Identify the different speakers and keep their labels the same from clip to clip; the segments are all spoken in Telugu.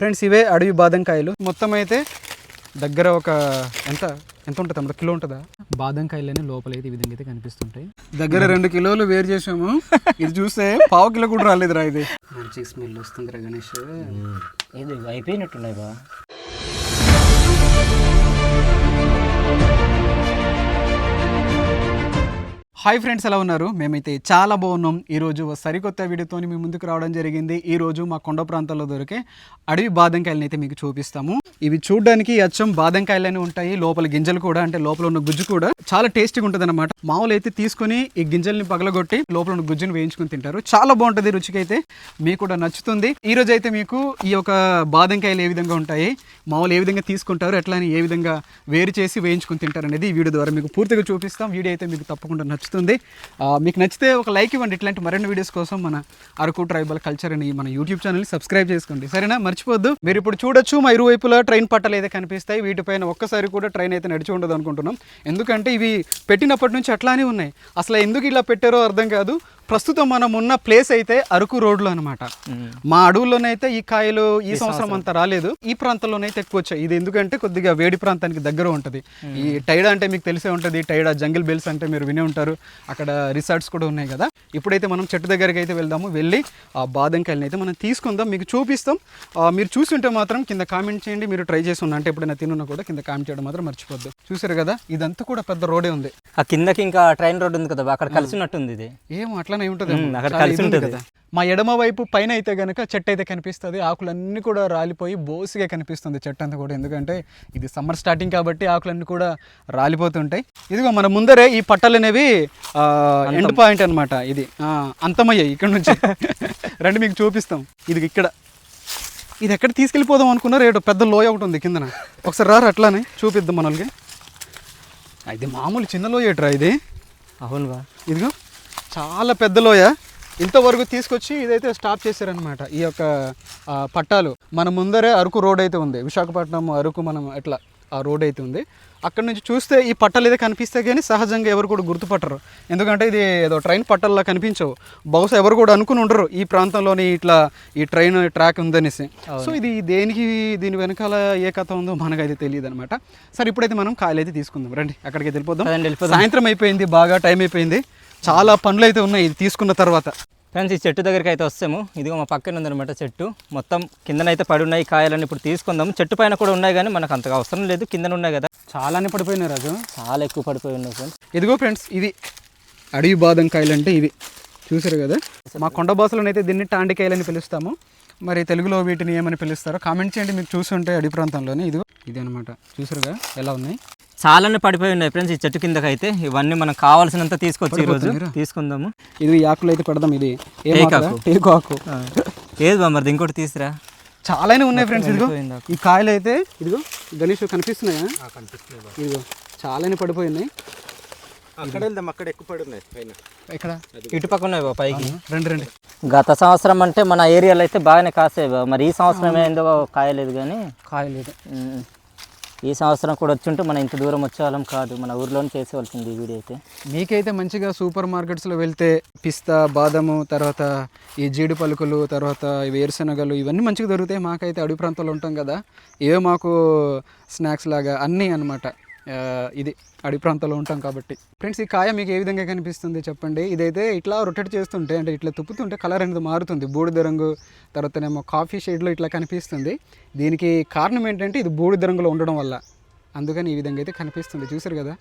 Speaker 1: ఫ్రెండ్స్ ఇవే అడవి బాదంకాయలు. మొత్తం అయితే దగ్గర ఒక ఎంత ఎంత ఉంటుంది తమ్ముడు కిలో ఉంటుందా? బాదంకాయలని లోపల అయితే ఈ విధంగా అయితే కనిపిస్తుంటాయి. దగ్గర రెండు కిలోలు వేరు చేసాము ఇది చూస్తే పావు కిలో కూడా రాలేదురా ఇది. మంచి స్మెల్ వస్తుంది రా గణేష్.
Speaker 2: ఇది అయిపోయినట్టున్నాయి బా.
Speaker 1: హాయ్ ఫ్రెండ్స్ ఎలా ఉన్నారు? మేమైతే చాలా బాగున్నాం. ఈరోజు సరికొత్త వీడియోతో మీ ముందుకు రావడం జరిగింది. ఈ రోజు మా కొండ ప్రాంతాల్లో దొరికే అడవి బాదంకాయలను అయితే మీకు చూపిస్తాము. ఇవి చూడడానికి అచ్చం బాదంకాయలని ఉంటాయి. లోపల గింజలు కూడా అంటే లోపల ఉన్న గుజ్జు కూడా చాలా టేస్టీగా ఉంటుంది అనమాట మామూలు అయితే తీసుకొని ఈ గింజల్ని పగలగొట్టి లోపల ఉన్న గుజ్జుని వేయించుకుని తింటారు. చాలా బాగుంటుంది రుచికి అయితే మీకు కూడా నచ్చుతుంది. ఈ రోజు అయితే మీకు ఈ యొక్క బాదంకాయలు ఏ విధంగా ఉంటాయి మామూలు ఏ విధంగా తీసుకుంటారు ఎట్లా అని ఏ విధంగా వేరు చేసి వేయించుకుని తింటారు అనేది ఈ వీడియో ద్వారా మీకు పూర్తిగా చూపిస్తాం. వీడియో అయితే మీకు తప్పకుండా నచ్చుతుంది. ఆ, మీకు నచ్చితే ఒక లైక్ ఇవ్వండి. ఇట్లాంటి మరిన్ని వీడియోస్ కోసం మన అరకు ట్రైబల్ కల్చర్ అని మన యూట్యూబ్ ఛానల్ని సబ్స్క్రైబ్ చేసుకోండి. సరేనా? మర్చిపోద్దు మీరు ఇప్పుడు చూడొచ్చు మా ఇరువైపులా ట్రైన్ పట్టాలు అయితే కనిపిస్తాయి. వీటిపైన ఒక్కసారి కూడా ట్రైన్ అయితే నడిచి ఉండదు అనుకుంటున్నాం. ఎందుకంటే ఇవి పెట్టినప్పటి నుంచి అట్లానే ఉన్నాయి. అసలు ఎందుకు ఇలా పెట్టారో అర్థం కాదు. ప్రస్తుతం మనం ఉన్న ప్లేస్ అయితే అరకు రోడ్లో అనమాట మా అడవుల్లోనైతే ఈ కాయలు ఈ సంవత్సరం అంతా రాలేదు. ఈ ప్రాంతంలోనైతే ఎక్కువ వచ్చాయి. ఇది ఎందుకంటే కొద్దిగా వేడి ప్రాంతానికి దగ్గర ఉంటుంది. ఈ టైడా అంటే మీకు తెలిసే ఉంటుంది. టైడా జంగిల్ బెల్స్ అంటే మీరు వినే ఉంటారు. అక్కడ రిసార్ట్స్ కూడా ఉన్నాయి కదా. ఇప్పుడైతే మనం చెట్టు దగ్గరికి అయితే వెళ్దాము. వెళ్ళి ఆ బాదంకాయలని అయితే మనం తీసుకుందాం. మీకు చూపిస్తాం. మీరు చూస్తుంటే మాత్రం కింద కామెంట్ చేయండి. మీరు ట్రై చేసి ఉన్నా అంటే ఎప్పుడైనా తినున్నా కూడా కింద కామెంట్ చేయడం మాత్రం మర్చిపోద్దు. చూసారు కదా? ఇదంతా కూడా పెద్ద రోడే ఉంది.
Speaker 2: ఆ కిందకి ఇంకా ట్రైన్ రోడ్ ఉంది కదా అక్కడ కలిసినట్టుంది ఇది.
Speaker 1: ఏమో అట్లానే ఉంటుంది
Speaker 2: అక్కడ కలిసి ఉంటుంది.
Speaker 1: మా ఎడమ వైపు పైన అయితే గనక చెట్టు అయితే కనిపిస్తుంది. ఆకులన్నీ కూడా రాలిపోయి బోసిగా కనిపిస్తుంది చెట్టు అంతా కూడా. ఎందుకంటే ఇది సమ్మర్ స్టార్టింగ్ కాబట్టి ఆకులన్నీ కూడా రాలిపోతుంటాయి. ఇదిగో మన ముందరే ఈ పట్టలు అనేవి ఎండ్ పాయింట్ అన్నమాట ఇది. అంతమయ్యాయి ఇక్కడ నుంచి. రండి మీకు చూపిస్తాం. ఇది ఇక్కడ. ఇది ఎక్కడ తీసుకెళ్ళిపోదాం అనుకున్నారు? ఏటో పెద్ద లోయ ఒకటి ఉంది కిందన. ఒకసారి రారు అట్లానే? చూపిద్దాం మనల్ని. ఇది మామూలు చిన్న లోయ ఏట్రా ఇది?
Speaker 2: అవును బా.
Speaker 1: ఇదిగో. చాలా పెద్ద లోయ. ఇంతవరకు తీసుకొచ్చి ఇదైతే స్టాప్ చేశారనమాట ఈ యొక్క పట్టాలు. మన ముందరే అరకు రోడ్ అయితే ఉంది. విశాఖపట్నం అరకు మనం ఎట్లా ఆ రోడ్ అయితే ఉంది. అక్కడ నుంచి చూస్తే ఈ పట్టాలు అయితే కనిపిస్తే కానీ సహజంగా ఎవరు కూడా గుర్తుపట్టరు. ఎందుకంటే ఇది ఏదో ట్రైన్ పట్టాల్లా కనిపించవు. బహుశా ఎవరు కూడా అనుకుని ఉండరు ఈ ప్రాంతంలోని ఇట్లా ఈ ట్రైన్ ట్రాక్ ఉందనేసి. సో ఇది దేనికి దీని వెనకాల ఏ కథ ఉందో మనకైతే తెలియదు అనమాట సరే ఇప్పుడైతే మనం కాయలు అయితే తీసుకుందాం. రండి అక్కడికి వెళ్ళిపోదాం. సాయంత్రం అయిపోయింది బాగా టైం అయిపోయింది. చాలా పనులు అయితే ఉన్నాయి ఇది తీసుకున్న తర్వాత.
Speaker 2: ఫ్రెండ్స్ ఈ చెట్టు దగ్గరికి అయితే వస్తాము. ఇదిగో మా పక్కన ఉందన్నమాట చెట్టు. మొత్తం కిందనైతే పడి ఉన్నాయి కాయలన్నీ ఇప్పుడు తీసుకుందాం చెట్టు పైన కూడా ఉన్నాయి కానీ మనకు అంతగా అవసరం లేదు. కిందన ఉన్నాయి కదా.
Speaker 1: చాలానే పడిపోయినాయి రాజు.
Speaker 2: చాలా ఎక్కువ పడిపోయి ఉన్నాయి ఫ్రెండ్స్.
Speaker 1: ఇదిగో ఫ్రెండ్స్ ఇవి అడవి బాదం కాయలు అంటే ఇవి. చూసారు కదా? మా కొండ భాషలో అయితే దీన్ని టాండికాయలని పిలుస్తాము. మరి తెలుగులో వీటిని ఏమని పిలుస్తారో కామెంట్ చేయండి. మీకు చూసుంటే అడవి ప్రాంతంలోనే. ఇదిగో ఇది అనమాట చూసారుగా? ఎలా ఉన్నాయి?
Speaker 2: చాలానే పడిపోయి ఉన్నాయి ఫ్రెండ్స్ ఈ చెట్టు కిందకి అయితే ఇవన్నీ మనం కావాల్సినంత తీసుకొచ్చి ఈరోజు తీసుకుందాము.
Speaker 1: ఇది ఆకులు అయితే పెడదాం ఇది
Speaker 2: టేకాకు.
Speaker 1: ఆకు.
Speaker 2: ఏది బా మరి ఇంకోటి తీసురా?
Speaker 1: చాలానే ఉన్నాయి ఫ్రెండ్స్ ఇదిగో. ఈ కాయలు అయితే ఇదిగో గణేష్ కనిపిస్తున్నాయా? ఇదిగో చాలానే పడిపోయినాయి.
Speaker 3: అక్కడ వెళ్దాం అక్కడ ఎక్కువ పడి ఉన్నాయి పైన
Speaker 1: ఇక్కడ
Speaker 2: ఇటు పక్క ఉన్నాయి బా పైకి.
Speaker 1: రండి రండి.
Speaker 2: గత సంవత్సరం అంటే మన ఏరియాలో అయితే బాగానే కాసాయి బా. మరి ఈ సంవత్సరం ఏందో కాయలేదు కానీ.
Speaker 1: కాయలేదు.
Speaker 2: ఈ సంవత్సరం కూడా వచ్చుంటే మనం ఇంత దూరం వచ్చేవాళ్ళం కాదు. మన ఊర్లోనే చేసేవాల్సింది ఈ వీడియో అయితే.
Speaker 1: మీకైతే మంచిగా సూపర్ మార్కెట్స్లో వెళ్తే పిస్తా బాదము తర్వాత ఈ జీడి పలుకులు తర్వాత వేరుశనగలు ఇవన్నీ మంచిగా దొరుకుతాయి. మాకైతే అడవి ప్రాంతంలో ఉంటాం కదా. ఏవో మాకు స్నాక్స్ లాగా అన్నీ అనమాట ఇది అడవి ప్రాంతాల్లో ఉంటాం కాబట్టి. ఫ్రెండ్స్ ఈ కాయ మీకు ఏ విధంగా కనిపిస్తుంది చెప్పండి? ఇదైతే ఇట్లా రొటేట్ చేస్తుంటే అంటే ఇట్లా తుప్పుతుంటే కలర్ అనేది మారుతుంది. బూడిద రంగు తర్వాతనేమో కాఫీ షేడ్లో ఇట్లా కనిపిస్తుంది. దీనికి కారణం ఏంటంటే ఇది బూడిద రంగులో ఉండడం వల్ల. అందుకని ఈ విధంగా అయితే కనిపిస్తుంది. చూసారు కదా?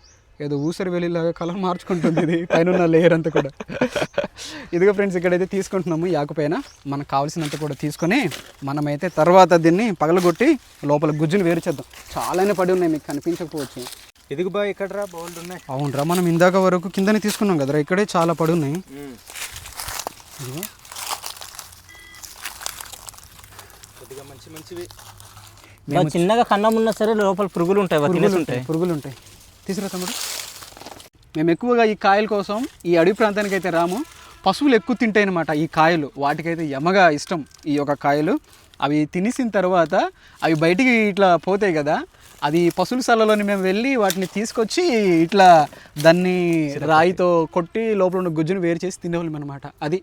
Speaker 1: ఏదో ఊసరి వెళ్ళిలాగా కలర్ మార్చుకుంటుంది ఇది. పైన ఉన్న లేయర్ అంతా కూడా. ఇదిగో ఫ్రెండ్స్ ఇక్కడైతే తీసుకుంటున్నాము ఈ ఆకుపైన మనకు కావాల్సినంత కూడా తీసుకొని మనమైతే తర్వాత దీన్ని పగలగొట్టి లోపల గుజ్జును వేరు చేద్దాం. చాలానే పడి ఉన్నాయి మీకు కనిపించకపోవచ్చు.
Speaker 3: ఎదుగు బా ఇక్కడ రా బౌల్డ్ ఉన్నాయి.
Speaker 1: అవునరా మనం ఇందాక వరకు కిందనే తీసుకున్నాం కదరా ఇక్కడే చాలా పడి ఉన్నాయి. ఇదిగో.
Speaker 3: కొద్దిగా మంచి మంచివి.
Speaker 2: చిన్నగా కన్నం ఉన్నా సరే లోపల పురుగులు ఉంటాయి తినేసి ఉంటాయి.
Speaker 1: పురుగులు ఉంటాయి. తీసుకురా తమ్ముడు. మేము ఎక్కువగా ఈ కాయల కోసం ఈ అడవి ప్రాంతానికి అయితే రాము. పశువులు ఎక్కువ తింటాయి అనమాట ఈ కాయలు. వాటికైతే యమగా ఇష్టం ఈ యొక్క కాయలు. అవి తినేసిన తర్వాత అవి బయటికి ఇట్లా పోతాయి కదా. అది పశువుల శాలలోని మేము వెళ్ళి వాటిని తీసుకొచ్చి ఇట్లా దాన్ని రాయితో కొట్టి లోపల ఉన్న గుజ్జును వేరు చేసి తినేవాళ్ళం అనమాట అది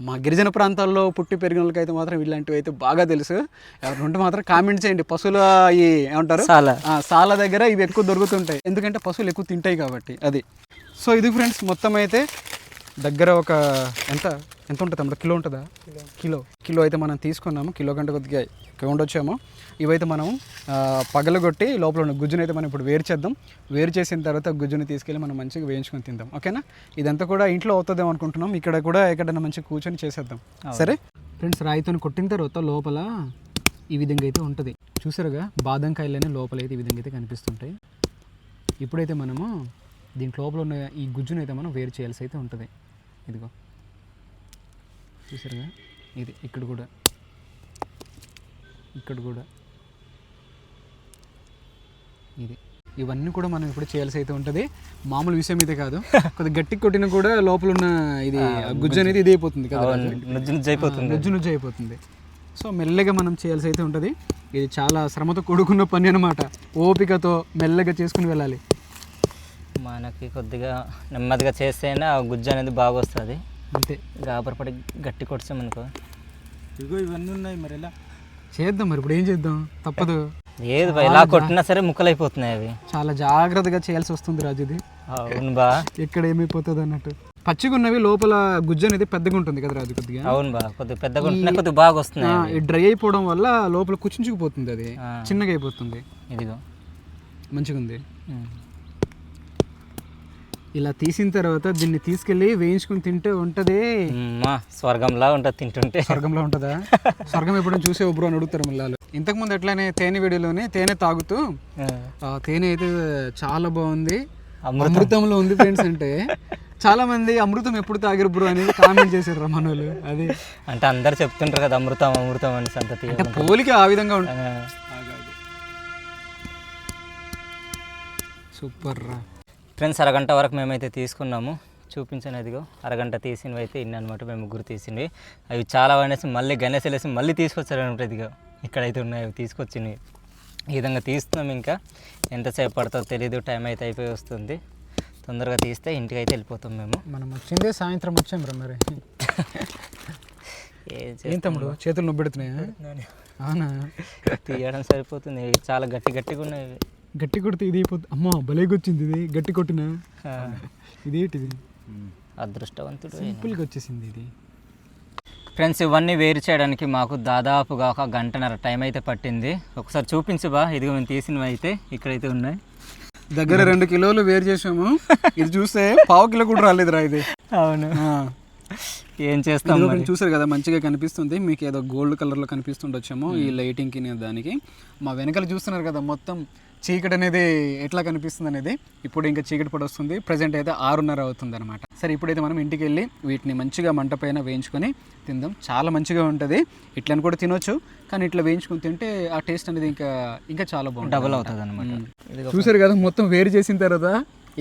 Speaker 1: మా గిరిజన ప్రాంతాల్లో పుట్టి పెరిగిన వాళ్ళకైతే మాత్రం ఇలాంటివి అయితే బాగా తెలుసు. ఎవరు మాత్రం కామెంట్ చేయండి. పశువుల ఈ ఏమంటారు? సాల. దగ్గర ఇవి ఎక్కువ దొరుకుతుంటాయి. ఎందుకంటే పశువులు ఎక్కువ తింటాయి కాబట్టి అది. సో ఇది ఫ్రెండ్స్ మొత్తం అయితే దగ్గర ఒక ఎంత? ఎంత ఉంటుంది? అమ్మ కిలో ఉంటుందా? కిలో. కిలో అయితే మనం తీసుకున్నాము. కిలో కంటే కొద్దిగా ఎక్కువ ఉండొచ్చాము. ఇవైతే మనం పగలగొట్టి లోపల ఉన్న గుజ్జుని అయితే మనం ఇప్పుడు వేరు చేద్దాం. వేరు చేసిన తర్వాత గుజ్జుని తీసుకెళ్ళి మనం మంచిగా వేయించుకొని తిందాం. ఓకేనా? ఇదంతా కూడా ఇంట్లో అవుతుందేమో అనుకుంటున్నాం. ఇక్కడ కూడా ఎక్కడైనా మంచిగా కూర్చొని చేసేద్దాం. సరే? ఫ్రెండ్స్ రాయితో కొట్టిన తర్వాత లోపల ఈ విధంగా అయితే ఉంటుంది. చూసారుగా? బాదం కాయలనే లోపల అయితే ఈ విధంగా అయితే కనిపిస్తుంటాయి. ఇప్పుడైతే మనము దీంట్లో లోపల ఉన్న ఈ గుజ్జును అయితే మనం వేరు చేయాల్సి అయితే ఉంటుంది. ఇదిగో. చూసారుగా? ఇది ఇక్కడ కూడా. ఇక్కడ కూడా. ఇది. ఇవన్నీ కూడా మనం ఇప్పుడు చేయాల్సి అయితే ఉంటుంది. మామూలు విషయం అయితే కాదు. కొద్దిగా గట్టి కొట్టిన కూడా లోపల ఉన్న ఇది గుజ్జు అనేది ఇది అయిపోతుంది కదా
Speaker 2: నుజ్జు నుజ్జు అయిపోతుంది.
Speaker 1: నుజ్జు నుజ్జు అయిపోతుంది. సో మెల్లగా మనం చేయాల్సి అయితే ఉంటుంది. ఇది చాలా శ్రమతో కూడుకున్న పని అనమాట ఓపికతో మెల్లగా చేసుకుని వెళ్ళాలి.
Speaker 2: మనకి కొద్దిగా నెమ్మదిగా చేస్తేనే ఆ గుజ్జు అనేది బాగా వస్తుంది
Speaker 1: అంతే
Speaker 2: గాబరపడి గట్టి కొడిచామనుకో
Speaker 3: ఇదిగో ఇవన్నీ ఉన్నాయి మరి ఎలా?
Speaker 1: చేద్దాం మరి ఇప్పుడు ఏం చేద్దాం? తప్పదు.
Speaker 2: ఏది బా, ఇలా కొట్టినా సరే ముక్కలు అయిపోతున్నాయి అవి.
Speaker 1: చాలా జాగ్రత్తగా చేయాల్సి వస్తుంది రాజు ఇది.
Speaker 2: అవును బా.
Speaker 1: ఎక్కడ ఏమైపోతుంది అన్నట్టు. పచ్చిగా ఉన్నవి లోపల గుజ్జు అనేది పెద్దగా ఉంటుంది కదా రాజు కొద్దిగా?
Speaker 2: అవును బా కొద్దిగా పెద్దగా ఉంటున్నా కొద్దిగా బాగా వస్తున్నాయి
Speaker 1: డ్రై అయిపోవడం వల్ల లోపల కుచించుకుపోతుంది అది. చిన్నగా అయిపోతుంది.
Speaker 2: ఇదిగో.
Speaker 1: మంచిగా ఉంది. ఇలా తీసిన తర్వాత దీన్ని తీసుకెళ్ళి వేయించుకుని తింటే ఉంటుంది.
Speaker 2: అమ్మా, స్వర్గంలా ఉంటుంది తింటుంటే.
Speaker 1: స్వర్గంలో ఉంటుందా? స్వర్గం ఎప్పుడైనా చూసే ఒబ్రు అని అడుగుతారు మళ్ళీ ఇంతకు ముందు ఎట్లానే తేనె వీడియోలోనే తేనె తాగుతూ తేనె అయితే చాలా బాగుంది.
Speaker 2: అమృతం.
Speaker 1: అమృతంలో ఉంది ఫ్రెండ్స్ అంటే. చాలా మంది అమృతం ఎప్పుడు తాగిరు బ్రో అనేది కామెంట్ చేశారు రా మనోళ్ళు. అది.
Speaker 2: అంటే అందరు చెప్తుంటారు కదా అమృతం అమృతం అని సంతతి
Speaker 1: అంటే పోలిక ఆ విధంగా ఉంటుంది సూపర్ రా.
Speaker 2: ఫ్రెండ్స్ అరగంట వరకు మేమైతే తీసుకున్నాము. చూపించాను ఇదిగో అరగంట తీసినవి అయితే ఇన్ని అనమాట మేము ముగ్గురు తీసినవి అవి చాలా వండేసి మళ్ళీ గణేశ్ వేసి మళ్ళీ తీసుకొచ్చారు అనమాట ఇదిగో. ఇక్కడైతే ఉన్నాయి అవి తీసుకొచ్చినవి. ఈ విధంగా తీస్తున్నాం ఇంకా. ఎంతసేపు పడుతుందో తెలీదు టైం అయితే అయిపోయి వస్తుంది. తొందరగా తీస్తే ఇంటికి అయితే వెళ్ళిపోతాం మేము.
Speaker 1: మనం వచ్చిందే సాయంత్రం వచ్చాం రా మరి.
Speaker 2: ఏం
Speaker 1: తమ్ముడు? చేతులు నొబ్బెడుతున్నాయా అవునా?
Speaker 2: తీయడం సరిపోతుంది. చాలా గట్టి గట్టిగా ఉన్నాయి.
Speaker 1: గట్టి కొడితే ఇది అయిపోతుంది అమ్మా భలేగా వచ్చింది ఇది. గట్టి కొట్టినా?
Speaker 2: ఆ,
Speaker 1: ఇది ఏంటిది?
Speaker 2: అదృష్టవంతుడు
Speaker 1: సింపుల్గా వచ్చేసింది ఇది.
Speaker 2: ఫ్రెండ్స్ ఇవన్నీ వేరు చేయడానికి మాకు దాదాపుగా ఒక గంటన్నర టైం అయితే పట్టింది. ఒకసారి చూపించు బా. ఇదిగో మేము తీసినవి అయితే ఇక్కడైతే ఉన్నాయి.
Speaker 1: దగ్గర రెండు కిలోలు వేరు చేసాము ఇది చూస్తే పావు కిలో కూడా రాలేదురా ఇది.
Speaker 2: అవును. ఏం చేస్తాం
Speaker 1: చూసారు కదా మంచిగా కనిపిస్తుంది. మీకు ఏదో గోల్డ్ కలర్లో కనిపిస్తుండొచ్చేమో ఈ లైటింగ్కి దానికి. మా వెనకాల చూస్తున్నారు కదా మొత్తం చీకటి అనేది ఎట్లా కనిపిస్తుంది అనేది. ఇప్పుడు ఇంకా చీకటి పడి వస్తుంది. ప్రజెంట్ అయితే ఆరున్నర అవుతుంది అనమాట సరే ఇప్పుడైతే మనం ఇంటికి వెళ్ళి వీటిని మంచిగా మంట పైన వేయించుకొని తిందాం. చాలా మంచిగా ఉంటుంది. ఇట్లని కూడా తినొచ్చు. కానీ ఇట్లా వేయించుకొని తింటే ఆ టేస్ట్ అనేది ఇంకా ఇంకా చాలా బాగుంటుంది
Speaker 2: డబుల్ అవుతుంది అనమాట
Speaker 1: చూసారు కదా మొత్తం వేరు చేసిన తర్వాత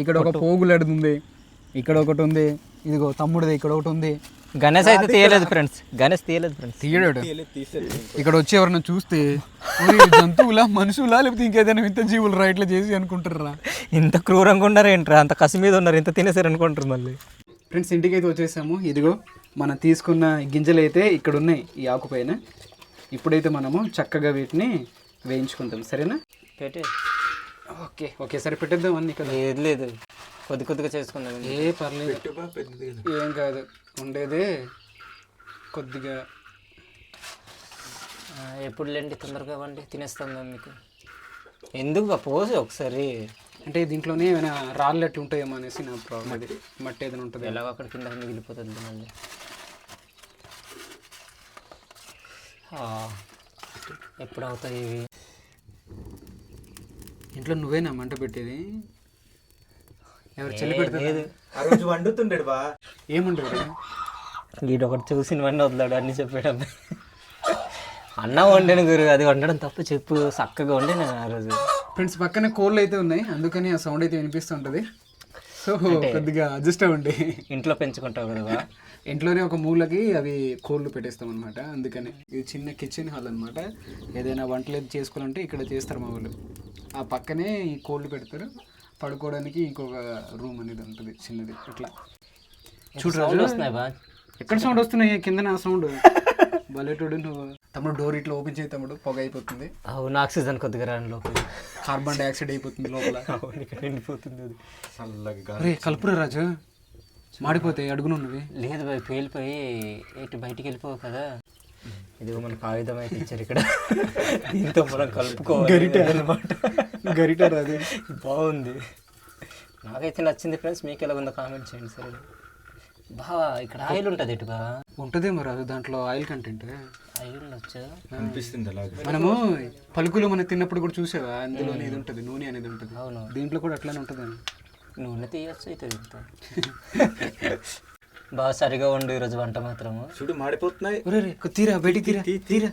Speaker 1: ఇక్కడ ఒక పోగులడు ఉంది ఇక్కడ ఒకటి ఉంది. ఇదిగో తమ్ముడిది ఇక్కడ ఒకటి ఉంది.
Speaker 2: గణేష్ అయితే తీయలేదు ఫ్రెండ్స్ గణేష్ తీయలేదు ఫ్రెండ్స్
Speaker 1: తీయడాడు ఇక్కడ వచ్చి ఎవరన్నా చూస్తే "ఓరి, జంతువులా మనుషులా లేకపోతే ఇంకేదైనా వింత జీవులు రా ఇట్లా చేసి అనుకుంటారా
Speaker 2: ఇంత క్రూరంగా ఉన్నారు ఏంట్రా? అంత కసి మీద ఉన్నారు ఇంత తినేసారు అనుకుంటారు మళ్ళీ.
Speaker 1: ఫ్రెండ్స్ ఇంటికి అయితే వచ్చేసాము. ఇదిగో మనం తీసుకున్న గింజలు అయితే ఇక్కడ ఉన్నాయి ఈ ఆకు పైన. ఇప్పుడైతే మనము చక్కగా వీటిని వేయించుకుంటాం. సరేనా?
Speaker 2: పెట్టి
Speaker 1: ఓకే ఓకే సరే పెట్టేద్దాం అన్ని ఇక్కడ.
Speaker 2: లేదు లేదు. కొద్ది కొద్దిగా చేసుకుందాం
Speaker 1: ఏ పర్లేదు. ఏం కాదు ఉండేదే కొద్దిగా.
Speaker 2: ఎప్పుడు లేండి తొందరగా వండి తినేస్తాం మేము మీకు. ఎందుకు బా పోసి ఒకసారి.
Speaker 1: అంటే దీంట్లోనే ఏమైనా రాళ్ళు అట్లా ఉంటాయేమో అనేసి నా ప్రాబ్లం అది. మట్టి. ఏదైనా ఉంటుంది
Speaker 2: ఎలాగో అక్కడ కింద మిగిలిపోతుంది మళ్ళీ. ఆ, ఎప్పుడు అవుతాయి ఇవి?
Speaker 1: ఇంట్లో నువ్వేనా మంట పెట్టేది? ఎవరు చెల్లి పెడతారు
Speaker 3: ఆ రోజు వండుతుండేడు బా.
Speaker 1: ఏముండదు
Speaker 2: వీడు ఒకటి చూసినవన్నీ వదిలాడు అన్ని చెప్పాడు అన్నం వండాను గురు అది వండడం తప్ప చెప్పు చక్కగా వండి నేను ఆ రోజు.
Speaker 1: ఫ్రెండ్స్ పక్కనే కోళ్ళు అయితే ఉన్నాయి అందుకని ఆ సౌండ్ అయితే వినిపిస్తుంటది సో కొద్దిగా అడ్జస్ట్ అవ్వండి
Speaker 2: ఇంట్లో పెంచుకుంటావు కదా.
Speaker 1: ఇంట్లోనే ఒక మూలకి అవి కోళ్ళు పెట్టేస్తాం అనమాట అందుకని. ఇది చిన్న కిచెన్ హాల్ అనమాట ఏదైనా వంటలు ఏది చేసుకోవాలంటే ఇక్కడ చేస్తారు మా వాళ్ళు. ఆ పక్కనే ఈ కోళ్ళు పెడతారు. పడుకోవడానికి ఇంకొక రూమ్ అనేది ఉంటుంది చిన్నది ఇట్లా.
Speaker 2: సౌండ్ వస్తున్నాయి బా?
Speaker 1: ఎక్కడ సౌండ్ వస్తున్నాయి? కింద నా సౌండ్ బలెటోడు నువ్వు. తమ్ముడు డోర్ ఇట్లా ఓపెన్ చేయి తమ్ముడు పొగ అయిపోతుంది.
Speaker 2: అవును ఆక్సిజన్ కొద్దిగా రాని లోపల.
Speaker 1: కార్బన్ డైఆక్సైడ్ అయిపోతుంది లోపల.
Speaker 2: ఎండిపోతుంది అది.
Speaker 3: చల్లగా
Speaker 1: అరే కలుపురా రాజు. మాడిపోతాయి అడుగునున్నవి.
Speaker 2: లేదు బాయ్ పేలిపోయి ఇటు బయటికి వెళ్ళిపోవు కదా. ఇది మనకు ఆయుధం అయితే ఇచ్చారు ఇక్కడ. దీంతో మనం కలుపుకోవాలి.
Speaker 1: గరిటె.
Speaker 2: అనమాట
Speaker 1: గరిట రాదు
Speaker 2: బాగుంది. నాకైతే నచ్చింది ఫ్రెండ్స్ మీకు ఎలా ఉందో కామెంట్ చేయండి సరే. బావా ఇక్కడ ఆయిల్ ఉంటుంది ఇటు బా
Speaker 1: ఉంటదేమో రాజు దాంట్లో ఆయిల్ కంటెంట్.
Speaker 2: ఆయిల్ ఉండొచ్చు
Speaker 3: అనిపిస్తుంది అలాగే.
Speaker 1: మనము పలుకులు మనం తిన్నప్పుడు కూడా చూసావా? అందులో ఇది ఉంటుంది నూనె అనేది ఉంటుంది.
Speaker 2: అవును.
Speaker 1: దీంట్లో కూడా అట్లానే ఉంటుంది
Speaker 2: నూనె తీయచ్చు అయితే బాగా సరిగా ఉండు ఈరోజు వంట మాత్రము.
Speaker 3: చూడు మాడిపోతున్నాయి.
Speaker 1: తీరా బయటికి తీరా తీరా.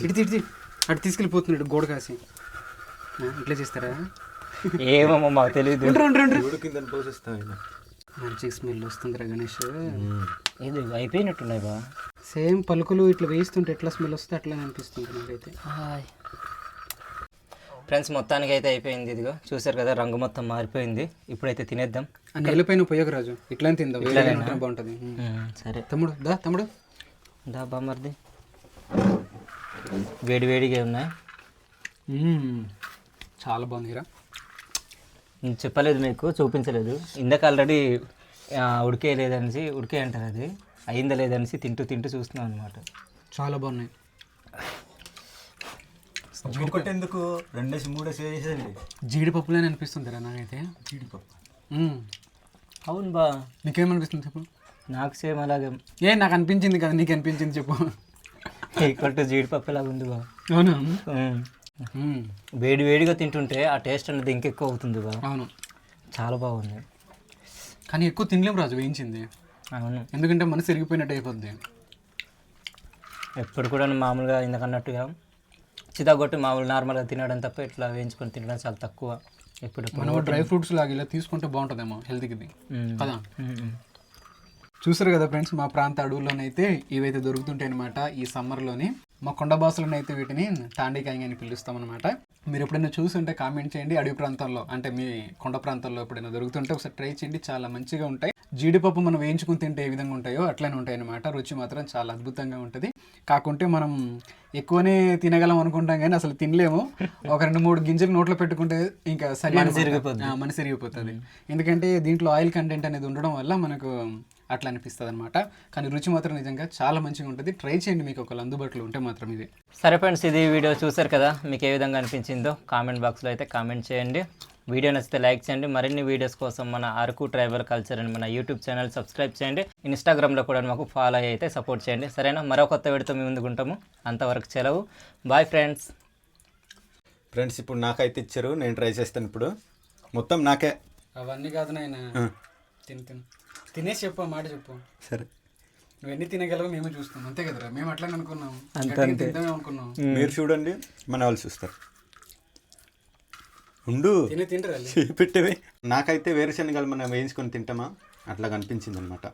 Speaker 1: ఇటు తీరు అటు తీసుకెళ్ళిపోతున్నాడు గోడ కాసి. ఇట్లా చేస్తారా?
Speaker 2: ఏమమ్మా మాకు తెలియదు
Speaker 1: మంచి స్మెల్ వస్తుందిరా గణేష్.
Speaker 2: ఇది అయిపోయినట్టున్నాయి బా.
Speaker 1: సేమ్ పలుకులు ఇట్లా వేయిస్తుంటే ఎట్లా స్మెల్ వస్తే అట్లా అనిపిస్తుంది నాకైతే.
Speaker 2: హాయ్. ఫ్రెండ్స్ మొత్తానికి అయితే అయిపోయింది ఇదిగో. చూసారు కదా రంగు మొత్తం మారిపోయింది. ఇప్పుడైతే తినేద్దాం.
Speaker 1: నెలపైన పోయకు రాజు ఇట్లా తిందా. బాగుంటుంది.
Speaker 2: సరే.
Speaker 1: తమ్ముడు దా తమ్ముడు.
Speaker 2: దా బామర్ది వేడి వేడిగా ఉన్నాయి.
Speaker 1: చాలా బాగుందిరా.
Speaker 2: చెప్పలేదు మీకు చూపించలేదు. ఇందాక ఆల్రెడీ ఉడికే లేదనేసి ఉడికే అంటారు అది. అయిందా లేదనేసి తింటూ తింటూ చూస్తున్నాం అనమాట
Speaker 1: చాలా బాగున్నాయి.
Speaker 3: ఎందుకు రెండేసి మూడేసి వేసేయండి
Speaker 1: జీడిపప్పులేని అనిపిస్తుందిరా నాకైతే.
Speaker 3: జీడిపప్పు.
Speaker 2: అవును బా.
Speaker 1: నీకేమనిపిస్తుంది చెప్పు.
Speaker 2: నాకు సేమ్ అలాగే.
Speaker 1: ఏ నాకు అనిపించింది కదా నీకు అనిపించింది చెప్పు.
Speaker 2: ఈక్వల్ టు జీడిపప్పు లాగా ఉంది బా.
Speaker 1: అవునా.
Speaker 2: వేడి వేడిగా తింటుంటే ఆ టేస్ట్ అనేది ఇంకెక్కువ అవుతుంది బా.
Speaker 1: అవును.
Speaker 2: చాలా బాగుంది.
Speaker 1: కానీ ఎక్కువ తినలేము రాజు వేయించింది.
Speaker 2: అవును.
Speaker 1: ఎందుకంటే మనసు ఎరిగిపోయినట్టు అయిపోద్ది.
Speaker 2: ఎప్పుడు కూడా మామూలుగా ఇందాకన్నట్టుగా చితాగొట్టి మామూలు నార్మల్గా తినడం తప్ప ఇట్లా వేయించుకొని తినడం చాలా తక్కువ. ఎప్పుడు
Speaker 1: మనం డ్రై ఫ్రూట్స్ లాగా ఇలా తీసుకుంటే బాగుంటుందేమో హెల్త్కి. కదా. చూసారు కదా ఫ్రెండ్స్ మా ప్రాంత అడవుల్లోనైతే ఇవైతే దొరుకుతుంటాయి అనమాట ఈ సమ్మర్లోని. మా కొండ బాసులను వీటిని తాండికాయ అని పిలుస్తాం అనమాట మీరు ఎప్పుడైనా చూసుంటే కామెంట్ చేయండి అడవి ప్రాంతాల్లో అంటే మీ కొండ ప్రాంతాల్లో ఎప్పుడైనా దొరుకుతుంటే ఒకసారి ట్రై చేయండి చాలా మంచిగా ఉంటాయి. జీడిపప్పు మనం వేయించుకుని తింటే ఏ విధంగా ఉంటాయో అట్లనే ఉంటాయి అనమాట రుచి మాత్రం చాలా అద్భుతంగా ఉంటుంది. కాకుంటే మనం ఎక్కువనే తినగలం అనుకుంటాం కానీ అసలు తినలేము. ఒక రెండు మూడు గింజలు నోట్లో పెట్టుకుంటే ఇంకా సరి
Speaker 2: మనసు
Speaker 1: ఇరిగిపోతుంది. ఎందుకంటే దీంట్లో ఆయిల్ కంటెంట్ అనేది ఉండడం వల్ల మనకు అట్లా అనిపిస్తుంది అనమాట కానీ రుచి మాత్రం నిజంగా చాలా మంచిగా ఉంటుంది. ట్రై చేయండి మీకు ఒకళ్ళు అందుబాటులో ఉంటే మాత్రం ఇది.
Speaker 2: సరే ఫ్రెండ్స్ ఇది వీడియో చూసారు కదా మీకు ఏ విధంగా అనిపించిందో కామెంట్ బాక్స్లో అయితే కామెంట్ చేయండి. వీడియో నచ్చితే లైక్ చేయండి. మరిన్ని వీడియోస్ కోసం మన అరకు ట్రైబల్ కల్చర్ అని మన యూట్యూబ్ ఛానల్ సబ్స్క్రైబ్ చేయండి. ఇన్స్టాగ్రామ్లో కూడా మాకు ఫాలో అయ్యి అయితే సపోర్ట్ చేయండి. సరేనా? మరో కొత్త వీడియోతో మీ ముందుకు ఉంటాము. అంతవరకు సెలవు. బాయ్ ఫ్రెండ్స్
Speaker 3: ఫ్రెండ్స్ ఇప్పుడు నాకైతే ఇచ్చారు. నేను ట్రై చేస్తాను ఇప్పుడు. మొత్తం నాకే.
Speaker 1: అవన్నీ కాదు నాయన. తిని తిను. తినేసి చెప్పు మాట చెప్పు.
Speaker 3: సరే.
Speaker 1: నువ్వు ఎన్ని తినగలవు మేము చూస్తాం. అంతే కదరా? మేము అట్లానే అనుకున్నాం.
Speaker 2: అంతే,
Speaker 1: అనుకున్నాం.
Speaker 3: మీరు చూడండి మన వాళ్ళు చూస్తారు. ఉండు.
Speaker 1: తిని తింటారా
Speaker 3: పెట్టేవి నాకైతే వేరుశనగలు మనం వేయించుకొని తింటామా? అట్లా కనిపించింది అనమాట